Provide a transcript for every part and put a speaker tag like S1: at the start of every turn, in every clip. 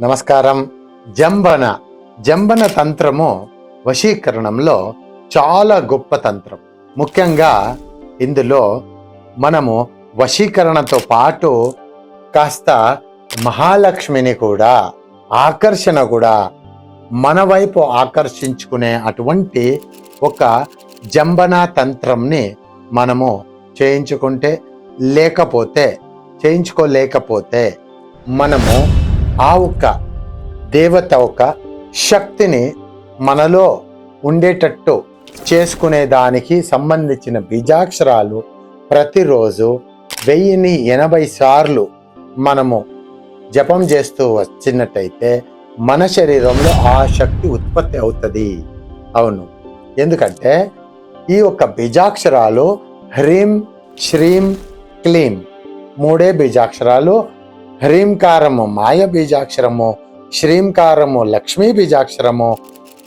S1: నమస్కారం. జంబన. జంబన తంత్రము వశీకరణంలో చాలా గొప్ప తంత్రం. ముఖ్యంగా ఇందులో మనము వశీకరణతో పాటు కాస్త మహాలక్ష్మిని కూడా ఆకర్షణ కూడా మన వైపు ఆకర్షించుకునే అటువంటి ఒక జంబన తంత్రంని మనము చేయించుకుంటే లేకపోతే చేయించుకోలేకపోతే మనము ఆ ఒక్క దేవత ఒక శక్తిని మనలో ఉండేటట్టు చేసుకునే దానికి సంబంధించిన బీజాక్షరాలు ప్రతిరోజు వెయ్యిని ఎనభై సార్లు మనము జపం చేస్తూ వచ్చినట్టయితే మన శరీరంలో ఆ శక్తి ఉత్పత్తి అవుతుంది. అవును. ఎందుకంటే ఈ యొక్క బీజాక్షరాలు హ్రీం శ్రీం క్లీం మూడే బీజాక్షరాలు హ్రీంకారము మాయ బీజాక్షరము శ్రీంకారము లక్ష్మీ బీజాక్షరము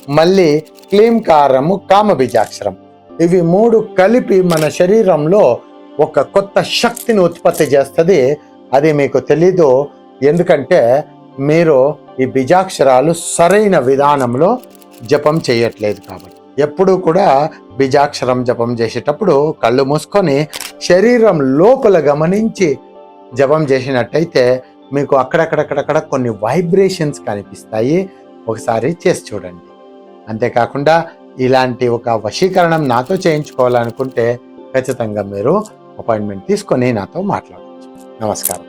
S1: మళ్ళీ క్లీంకారము కామ బీజాక్షరం. ఇవి మూడు కలిపి మన శరీరంలో ఒక కొత్త శక్తిని ఉత్పత్తి చేస్తుంది. అది మీకు తెలీదు. ఎందుకంటే మీరు ఈ బీజాక్షరాలు సరైన విధానంలో జపం చేయట్లేదు కాబట్టి. ఎప్పుడూ కూడా బీజాక్షరం జపం చేసేటప్పుడు కళ్ళు మూసుకొని శరీరం లోపల గమనించి జపం చేసినట్టయితే మీకు అక్కడక్కడక్కడక్కడ కొన్ని వైబ్రేషన్స్ కనిపిస్తాయి. ఒకసారి చేసి చూడండి. అంతేకాకుండా ఇలాంటి ఒక వశీకరణం నాతో చేయించుకోవాలనుకుంటే ఖచ్చితంగా మీరు అపాయింట్మెంట్ తీసుకొని నాతో మాట్లాడవచ్చు నమస్కారం.